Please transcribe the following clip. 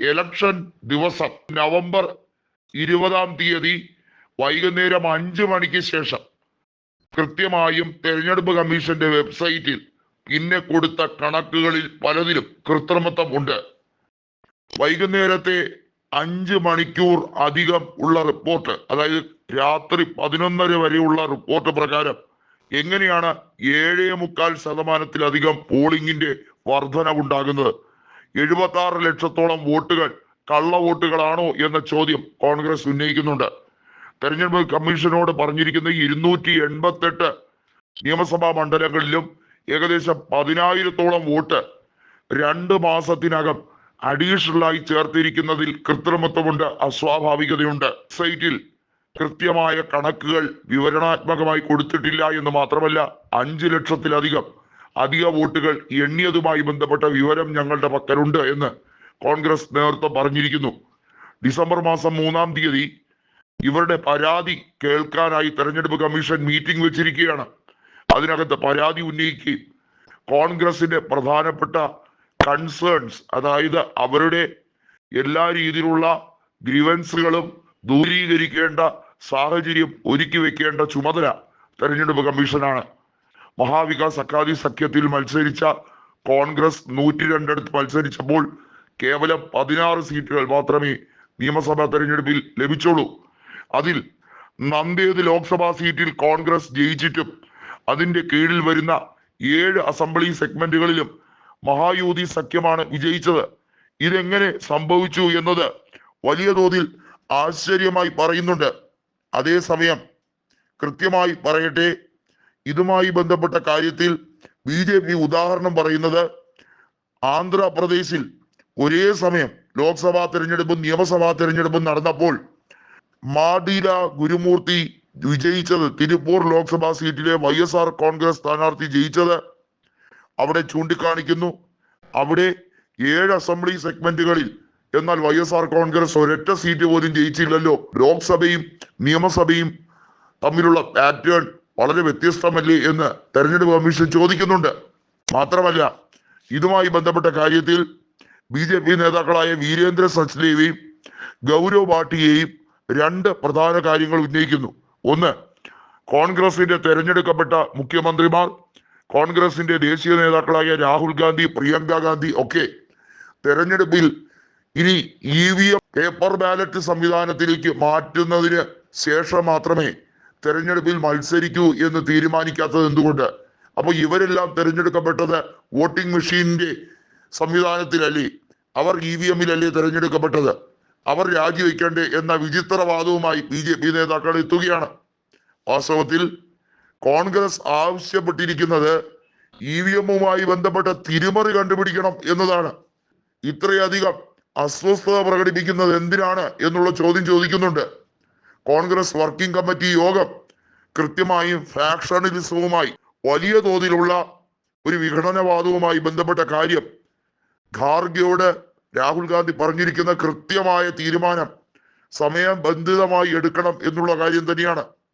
Election ദിവസം November ഇരുപതാം തീയതി വൈകുന്നേരം അഞ്ചു മണിക്ക് ശേഷം കൃത്യമായും തെരഞ്ഞെടുപ്പ് കമ്മീഷന്റെ വെബ്സൈറ്റിൽ പിന്നെ കൊടുത്ത കണക്കുകളിൽ പലതിലും കൃത്രിമത്വം ഉണ്ട് വൈകുന്നേരത്തെ അഞ്ച് മണിക്കൂർ അധികം ഉള്ള റിപ്പോർട്ട് അതായത് രാത്രി പതിനൊന്നര വരെയുള്ള റിപ്പോർട്ട് പ്രകാരം എങ്ങനെയാണ് ഏഴേ മുക്കാൽ ശതമാനത്തിലധികം പോളിംഗിന്റെ വർധനവുണ്ടാകുന്നത്? എഴുപത്തി ആറ് ലക്ഷത്തോളം വോട്ടുകൾ കള്ള വോട്ടുകളാണോ എന്ന ചോദ്യം കോൺഗ്രസ് ഉന്നയിക്കുന്നുണ്ട്. തെരഞ്ഞെടുപ്പ് കമ്മീഷനോട് പറഞ്ഞിരിക്കുന്ന ഇരുന്നൂറ്റി എൺപത്തെട്ട് നിയമസഭാ മണ്ഡലങ്ങളിലും ഏകദേശം പതിനായിരത്തോളം വോട്ട് രണ്ട് മാസത്തിനകം അഡീഷണലായി ചേർത്തിരിക്കുന്നതിൽ കൃത്രിമത്വമുണ്ട് അസ്വാഭാവികതയുണ്ട്. സൈറ്റിൽ കൃത്യമായ കണക്കുകൾ വിവരണാത്മകമായി കൊടുത്തിട്ടില്ല എന്ന് മാത്രമല്ല അഞ്ചു ലക്ഷത്തിലധികം അധിക വോട്ടുകൾ എണ്ണിയതുമായി ബന്ധപ്പെട്ട വിവരം ഞങ്ങളുടെ പക്കലുണ്ട് എന്ന് കോൺഗ്രസ് നേതൃത്വം പറഞ്ഞിരിക്കുന്നു. ഡിസംബർ മാസം മൂന്നാം തീയതി ഇവരുടെ പരാതി കേൾക്കാനായി തെരഞ്ഞെടുപ്പ് കമ്മീഷൻ മീറ്റിംഗ് വെച്ചിരിക്കുകയാണ്. അതിനകത്ത് പരാതി ഉന്നയിക്കുകയും കോൺഗ്രസിന്റെ പ്രധാനപ്പെട്ട കൺസേൺസ് അതായത് അവരുടെ എല്ലാ രീതിയിലുള്ള ഗ്രീവൻസുകളും ദൂരീകരിക്കേണ്ട സാഹചര്യം ഒരുക്കി വെക്കേണ്ട ചുമതല തെരഞ്ഞെടുപ്പ് കമ്മീഷനാണ്. മഹാവികാസ് അക്കാദി സഖ്യത്തിൽ മത്സരിച്ച കോൺഗ്രസ് നൂറ്റി രണ്ടിടത്ത് മത്സരിച്ചപ്പോൾ കേവലം പതിനാറ് സീറ്റുകൾ മാത്രമേ നിയമസഭാ തെരഞ്ഞെടുപ്പിൽ ലഭിച്ചുള്ളൂ. അതിൽ നന്ദേത് ലോക്സഭാ സീറ്റിൽ കോൺഗ്രസ് ജയിച്ചിട്ടും അതിന്റെ കീഴിൽ വരുന്ന ഏഴ് അസംബ്ലി സെഗ്മെന്റുകളിലും മഹായൂതി സഖ്യമാണ് വിജയിച്ചത്. ഇതെങ്ങനെ സംഭവിച്ചു എന്നത് വലിയ തോതിൽ ആശ്ചര്യമായി പറയുന്നുണ്ട്. അതേസമയം കൃത്യമായി പറയട്ടെ ഇതുമായി ബന്ധപ്പെട്ട കാര്യത്തിൽ ബി ജെ പി ഉദാഹരണം പറയുന്നത് ആന്ധ്രാപ്രദേശിൽ ഒരേ സമയം ലോക്സഭാ തിരഞ്ഞെടുപ്പും നിയമസഭാ തിരഞ്ഞെടുപ്പും നടന്നപ്പോൾ മാഡീല ഗുരുമൂർത്തി വിജയിച്ചത് തിരുപ്പൂർ ലോക്സഭാ സീറ്റിലെ വൈ എസ് ആർ കോൺഗ്രസ് സ്ഥാനാർത്ഥി ജയിച്ചത് അവിടെ ചൂണ്ടിക്കാണിക്കുന്നു. അവിടെ ഏഴ് അസംബ്ലി സെഗ്മെന്റുകളിൽ എന്നാൽ വൈ എസ് ആർ കോൺഗ്രസ് ഒരൊറ്റ സീറ്റ് പോലും ജയിച്ചില്ലല്ലോ. ലോക്സഭയും നിയമസഭയും തമ്മിലുള്ള പാറ്റേൺ വളരെ വ്യത്യസ്തമല്ലേ എന്ന് തെരഞ്ഞെടുപ്പ് കമ്മീഷൻ ചോദിക്കുന്നുണ്ട്. മാത്രമല്ല ഇതുമായി ബന്ധപ്പെട്ട കാര്യത്തിൽ ബി ജെ പി നേതാക്കളായ വീരേന്ദ്ര സച്ദേവിയും ഗൗരവ് ഭാട്ടിയെയും രണ്ട് പ്രധാന കാര്യങ്ങൾ ഉന്നയിക്കുന്നു. ഒന്ന് കോൺഗ്രസിന്റെ തെരഞ്ഞെടുക്കപ്പെട്ട മുഖ്യമന്ത്രിമാർ കോൺഗ്രസിന്റെ ദേശീയ നേതാക്കളായ രാഹുൽ ഗാന്ധി പ്രിയങ്ക ഗാന്ധി ഒക്കെ തെരഞ്ഞെടുപ്പിൽ ഇനി E V M paper ballot സംവിധാനത്തിലേക്ക് മാറ്റുന്നതിന് ശേഷം മാത്രമേ തെരഞ്ഞെടുപ്പിൽ മത്സരിക്കൂ എന്ന് തീരുമാനിക്കാത്തത് എന്തുകൊണ്ട്? അപ്പൊ ഇവരെല്ലാം തെരഞ്ഞെടുക്കപ്പെട്ടത് വോട്ടിംഗ് മെഷീനിന്റെ സംവിധാനത്തിലല്ലേ? അവർ ഇ വി എമ്മിലല്ലേ തെരഞ്ഞെടുക്കപ്പെട്ടത്? അവർ രാജിവെക്കണ്ടേ എന്ന വിചിത്രവാദവുമായി ബി ജെ പി നേതാക്കൾ എത്തുകയാണ്. വാസ്തവത്തിൽ കോൺഗ്രസ് ആവശ്യപ്പെട്ടിരിക്കുന്നത് ഇ വി എമ്മുമായി ബന്ധപ്പെട്ട തിരിമറി കണ്ടുപിടിക്കണം എന്നതാണ്. ഇത്രയധികം അസ്വസ്ഥത പ്രകടിപ്പിക്കുന്നത് എന്തിനാണ് എന്നുള്ള ചോദ്യം ചോദിക്കുന്നുണ്ട്. കോൺഗ്രസ് വർക്കിംഗ് കമ്മിറ്റി യോഗം കൃത്യമായും ഫാക്ഷണലിസവുമായി വലിയ തോതിലുള്ള ഒരു വിഘടനവാദവുമായി ബന്ധപ്പെട്ട കാര്യം ഖാർഗെയോട് രാഹുൽ ഗാന്ധി പറഞ്ഞിരിക്കുന്ന കൃത്യമായ തീരുമാനം സമയബന്ധിതമായി എടുക്കണം എന്നുള്ള കാര്യം തന്നെയാണ്.